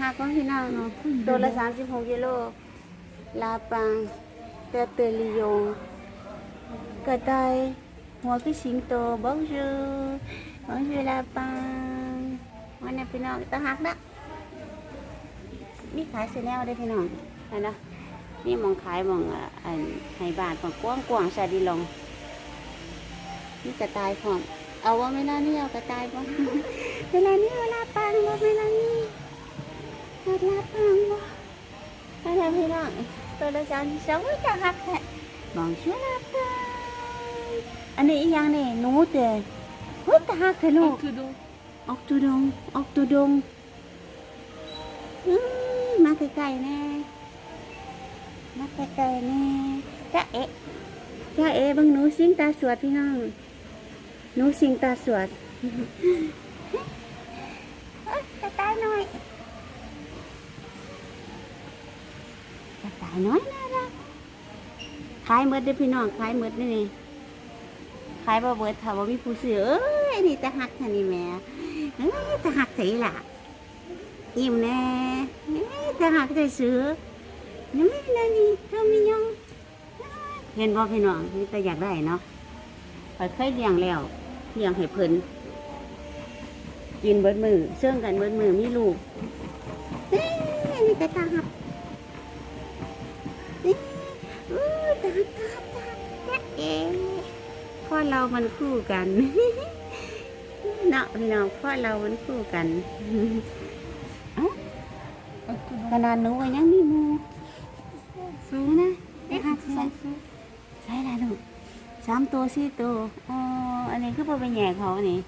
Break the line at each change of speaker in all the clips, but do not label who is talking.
หักของพี่น้องตัวละสามสิบหกกิโลลาปังเตเตอริยงกระต่ายหัวคือสิงโตบ้องจูบ้องจูลาปังวันนี้พี่น้องตะหักนะมีขายเซแนลได้พี่น้องอันนะนี่มองขายมองอันให้บาทของกว้างกว้างชาดีลงนี่กระต่ายพร้อมเอาว่าไม่น่านี่เอากระต่ายพร้อมเวลานี้เวลาปังบ่เวลานี้ เวลาปังบ่อะไรพี่น้องตัวละสามสิบสองอุ๊ยจะหักแท้มองชัวลาปังอันนี้อีกอย่างนี่หนูเตะเฮ้ยจะหักเถอะลูก
คือดู
ออกตัวดงออกตัวดงอื้อมาใกลๆแน่มาใกลๆแน่จ้าเอ๊ะจ้าเอ๊ะเบังหนูสิงตาสวดพี่น้องหนูสิงตาสวด เอ้ยกระตายน้อยกระต่ายน้อยน่ารักขายหมดเด้พี่น้องขายหมดนี่นี่ขายบ่เบิดถ้าบ่มีผู้ซื้อเอ้ยนี่ตะหักแค่นี้แม่เอ้ยตะหักใส่ล่ะยิ้มแน่เอ้ยตะหักใส่ซื้อนี่ไม่นะนี่เธอมียังเห็นบ่พี่น้องนี่แต่อยากได้เนาะข้อยเคยเลี้ยงแล้วเลี้ยงให้เพิ่นกินเบิดมือเชื่องกันเบิดมือมีลูกเอ้ยมีแต่ตาหับ พ่อเรามันคู่กันเนาะพี่น้องพ่อเรามันคู่กันเอ้าขนาดหนูก็ยังมีมูสูงนะเด็กหัดใส่ใส่ละลูกสามตัวสี่ตัวอ๋ออันนี้คือพอไปแย่เขาอันนี้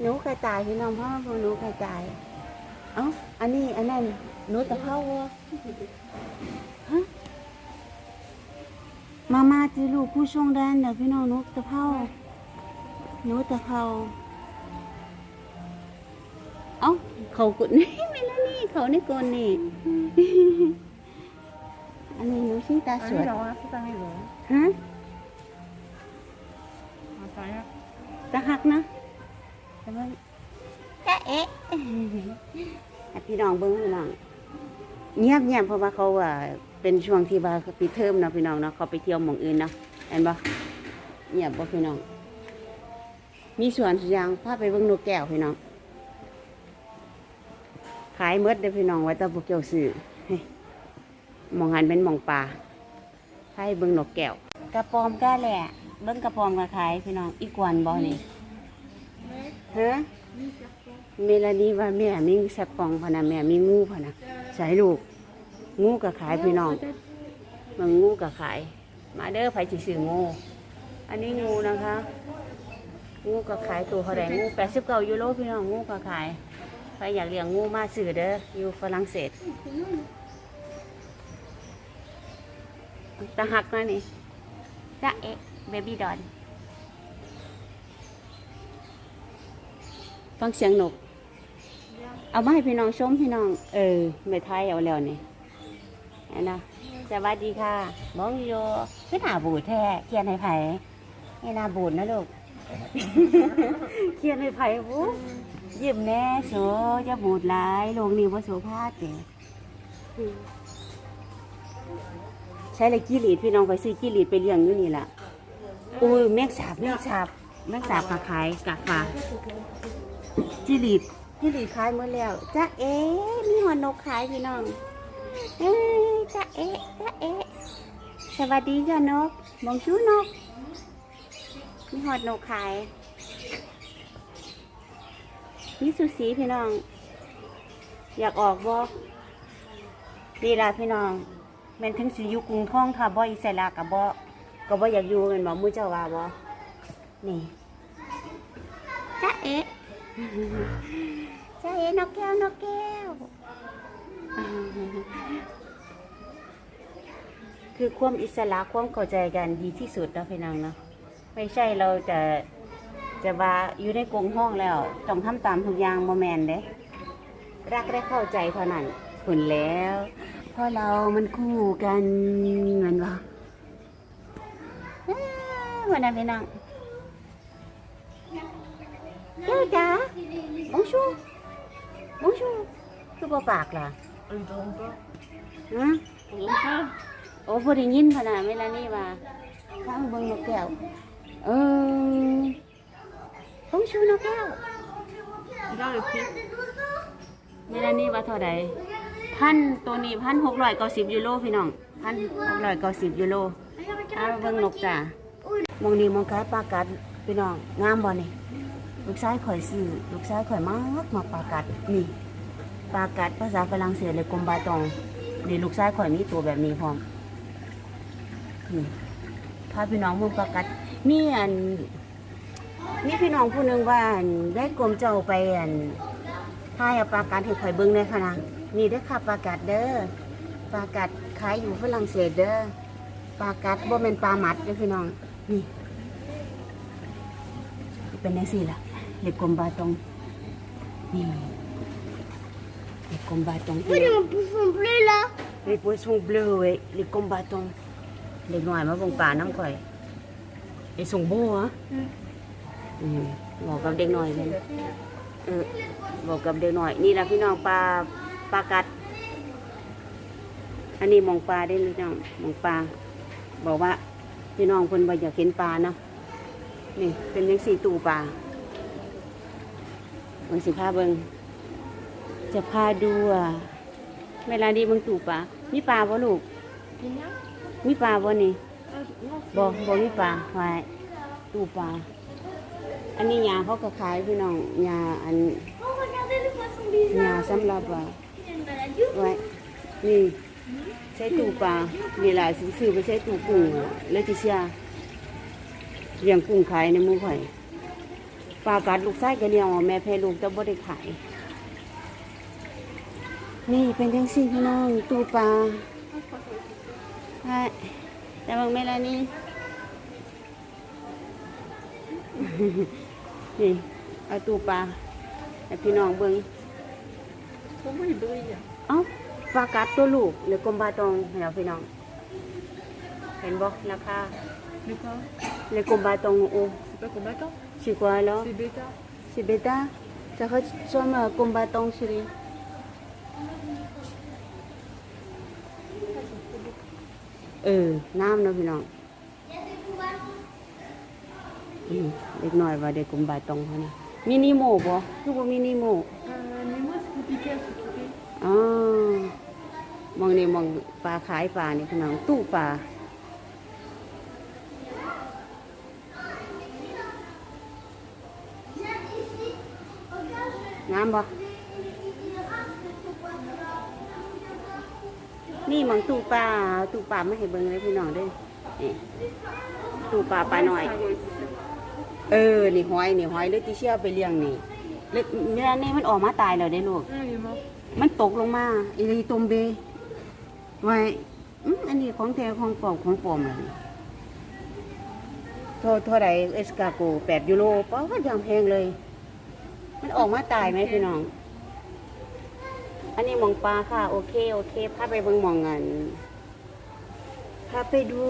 หนูกระต่ายพี่น้องพ่อพวกหนูกระต่ายเอ้าอันนี้อันนั้นหนูตะเภาวัวฮะ มามาจีลูกผู้ชงแดนเดี๋ยวพี่น้องหนูตะเภาหนูตะเภาเอ้าเขากุดนี่ไม่แล้วนี่เขาในกลนี่อันนี้หนูชิ้นตา
อัน
สว
นี้
ย
เหรอที่ตั้งให้เหรอ
ฮะ
มาใส่อะ
จะหักนะแต่ว่าจะเอ๊ะให้พี่น้องเบิ้งพี่น้องเงียบเงียบเพราะว่าเขาว่า เป็นช่วงที่ว่าปิดเทอมเนาะพี่น้องเนาะเขาไปเที่ยวหมองอื่นเนาะเห็นปะเงียบบ่พี่น้อง มีสวนสุดอยางพาไปเบิ้งนกแก้วพี่น้อง ขายเมดเด้อพี่น้องไว้แตะพวกเจ้าซื้อเฮ้ยหมองหันเป็นหมองป่าให้เบิ้งนกแก้วกระปอมก้าแหละ เบิ้งกระปอมกระขายพี่น้องอีกวันบ่นี่ฮะเมลานีว่าแม่มีสักปองพะนะแม่มีงูพะนะใส่ลูก งูก็ขายพี่น้องมันงูก็ขาย มาเด้อไผสิซื้องู อันนี้งูนะคะ งูก็ขายตัวเขาแดงงูแปดสิบเก้ายูโรพี่น้องงูก็ขายใครอยากเลี้ยงงูมาซื้อเด้ออยู่ฝรั่งเศสตะหักนะนี่จะเอ๊ะเบบี้ดอนฟังเสียงนก เอามาให้พี่น้องชมพี่น้อง เออไม่ไทยเอาแล้วนี่ เห็นนะสวัสดีค่ะบ้องโยคือหน้าบูดแท้เขียนให้ไผ่ให้หนาบูดนะลูก เขียนให้ไผ่บูยิ้มแน่โสจะบูดหลายลงนี้ว่าโสภาพเจ๋ใช้เลยกี้หลีดพี่น้องไปซื้อกี้หลีดไปเลี้ยงอยู่นี่แหละโอ้ยแมงสาบแมงสาบแมงสาบขาขายกากฟ้าจิริดจิริดขายหมดแล้วจ้าเอ๋มีหัวนกขายพี่น้อง จ้าเอ๋จ้าเอ๋สวัสดีจ้านกมองชูนก มีหอดนกขาย มีสุสีพี่น้อง อยากออกบ่ดีละพี่น้องแม่นถึงสิอยู่กรุงทองค่ะบ่อิสระกับบ่ก็บ่อยากอยู่แม่นบ่มื้อเจ้าว่าบ่นี่จ้าเอ๋ใช่นกแก้วนกแก้ว คือความอิสระความเข้าใจกันดีที่สุดนะพี่น้องเนาะไม่ใช่เราจะจะว่าอยู่ในกรงห้องแล้วต้องทำตามทุกอย่างโมแมนเด้รักและเข้าใจเท่านั้นผลแล้วเพราะเรามันคู่กันเหมือนว่าวันนั้นพี่น้องเจ้าจ๋าบงชูบุ้งชูคือบ่ปากล่ะ
Elle trompe pas.
ฮะ
Trompe pas.
โอ้บ่ได้ยินพะนะเวลานี้ว่าฟังเบิ่งนกแก้วเออบุ้งชูนกแก้ว
Regarde le prix.
เวลานี้ว่าเท่าใดพันตัวนี้พันหกร้อยเก้าสิบยูโรพี่น้องพันหกร้อยเก้าสิบยูโรเอาเบิ่งนกจ้ามองนี่มองคล้ายปลากัดพี่น้องงามบ่นี่ลูกชายข่อยซื้อลูกชายข่อยมากมาปลากัดนี่ ปลากัดภาษาฝรั่งเศสเลยกลมบาตองนี่ลูกชายข่อยมีตัวแบบนี้พร้อมนี่พาพี่น้องมืองปลากัดมีอันมีพี่น้องผู้หนึงว่าได้กรมเจ้าไปอันถ้าเอาปลากัดให้ข่อยเบิ้งได้ค่ะนะนี่เด้ค่ะปลากัดเด้อปลากัดขายอยู่ฝรั่งเศสเด้อปลากัดบ่เป็นปลาหมัดเด้อพี่น้องนี่เป็นจังซี่ล่ะเล็กกลมบาตรงนี่ เล็กกลมบาตรง
Oui, mon pousson bleu là.
les poissons bleus ouais les combattants เด็กหน่อยมาเบ่งป่าน้ำข่อยไอ้ส่งโบ้ฮะอืมบอกกับเด็กหน่อยเลยเออบอกกับเด็กหน่อย นี่ละพี่น้องปลาปลากัด อันนี้หมองปลาได้พี่น้องหมองปลา บอกว่า พี่น้องคนบ่อยากเห็นปลาเนาะ นี่เป็นยังสี่ตูปลาเบิ่งสิพาเบิง จะพาดูอะเวลาดีเบิ่งตู่ปลามีปลาบ่ลูก
Combien
มีปลาบ่นี่
Ah, non,
บ่บ่มีปลาไว้ตู่ปลา อันนี้ยาเขาก็ขายพี่น้องยาอัน
Oh, regardez le poisson
ยา
bizarre.
สำหรับว่า
Il a une maladie
ไว้นี่ใช้ตู่ปลานี่หลายสิซื้อไปใช้ตู่กุ้งเลยติเชียเลี้ยงกุ้งขายในหมู่ข่อยปลากัดลูกไส้ก็เลี้ยงเอาแม่แพ้ลูกแต่บ่ได้ขาย นี่เป็นจังซี่พี่น้องตูปลาใช่แต่บางเวลานี้นี่เอาตูปลาให้พี่น้องเบิ่ง
Comment il brille
เอ้าปลากัดตัวลูกหรือกลมบาตองให้เราพี่น้อง เห็นบอกราคา
Mais quoi
เลยกลมบาตองโอ้
C'est pas combattant.
สิกว่าแล้ว
C'est bêta.
สิเบต้าจะ เขาชอบมากลมบาตองสิริเออ น้ำเนาะพี่น้องอืมเด็กหน่อยว่าเด็กกลมบาตองเขานะมินิโมบ่คือว่ามินิโม
Euh, mais moi, c'est compliqué à s'occuper.
อ๋อมองนี่มองปลาขายปลานี่พี่น้องตู้ปลาน้ำบ่ นี่มองตูปลาตูปลาไม่ให้เบิ่งเลยพี่น้องเด้อนี่ตูปลาปลาหน่อย เออ นี่หอยนี่หอยเลยที่เชี่ยวไปเลี้ยงนี่เลยเวลานี้มันออกมาตายแล้วได้ลูก มันตกลงมาอีลีตมเบไว้อันนี้ของแท้ของปลอมของปลอมเลยเท่าเท่าไรเอสกาโกแปดยูโรเปล่าว่าอย่างแพงเลย มันออกมาตายไหมพี่น้อง อันนี้มองปลาค่ะ โอเค โอเคพาไปเบิ่งมองเงินพาไปดู